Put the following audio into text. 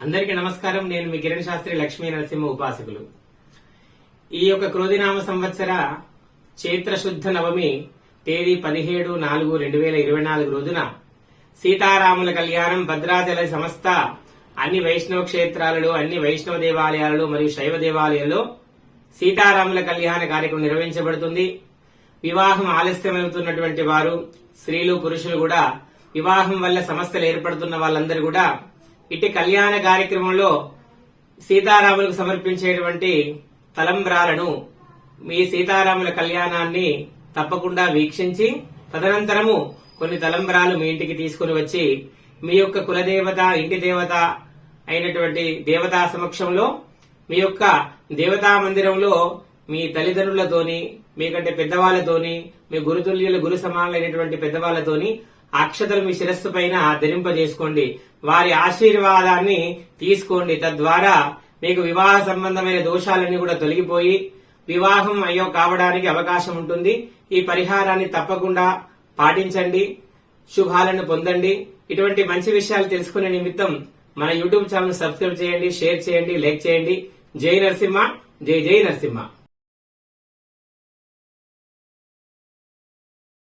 అందరికీ నమస్కారం. నేను మీ కిరణ్ శాస్త్రి లక్ష్మీ నరసింహ ఉపాసకులు. ఈ యొక్క క్రోధినామ సంవత్సర చైత్రశుద్ధ నవమి తేదీ పదిహేడు నాలుగు రెండు వేల ఇరవై నాలుగు రోజున సీతారాముల కళ్యాణం భద్రాచల సంస్థ అన్ని వైష్ణవ క్షేత్రాలలో అన్ని వైష్ణవ దేవాలయాలలో మరియు శైవ దేవాలయాల్లో సీతారాముల కళ్యాణ కార్యక్రమం నిర్వహించబడుతుంది. వివాహం ఆలస్యమవుతున్నటువంటి వారు స్త్రీలు పురుషులు కూడా వివాహం వల్ల సమస్యలు ఏర్పడుతున్న వాళ్ళందరూ కూడా ఇట్టి కళ్యాణ కార్యక్రమంలో సీతారాములకు సమర్పించేటువంటి తలంబ్రాలను మీ సీతారాముల కళ్యాణాన్ని తప్పకుండా వీక్షించి తదనంతరము కొన్ని తలంబ్రాలు మీ ఇంటికి తీసుకుని వచ్చి మీ యొక్క కులదేవత ఇంటి దేవత అయినటువంటి దేవతా సమక్షంలో మీ యొక్క దేవతా మందిరంలో మీ తల్లిదండ్రులతోని మీకంటే పెద్దవాళ్ళతోని మీ గురుతుల్యుల గురు సమానులైనటువంటి పెద్దవాళ్ళతోని అక్షతలు మీ శిరస్సు పైన ధరింపజేసుకోండి. వారి ఆశీర్వాదాన్ని తీసుకోండి. తద్వారా మీకు వివాహ సంబంధమైన దోషాలన్నీ కూడా తొలగిపోయి వివాహం అయ్యో కావడానికి అవకాశం ఉంటుంది. ఈ పరిహారాన్ని తప్పకుండా పాటించండి. శుభాలను పొందండి. ఇటువంటి మంచి విషయాలు తెలుసుకునే నిమిత్తం మన యూట్యూబ్ ఛానల్ సబ్స్క్రైబ్ చేయండి షేర్ చేయండి లైక్ చేయండి. జై నరసింహ జై జై నరసింహ.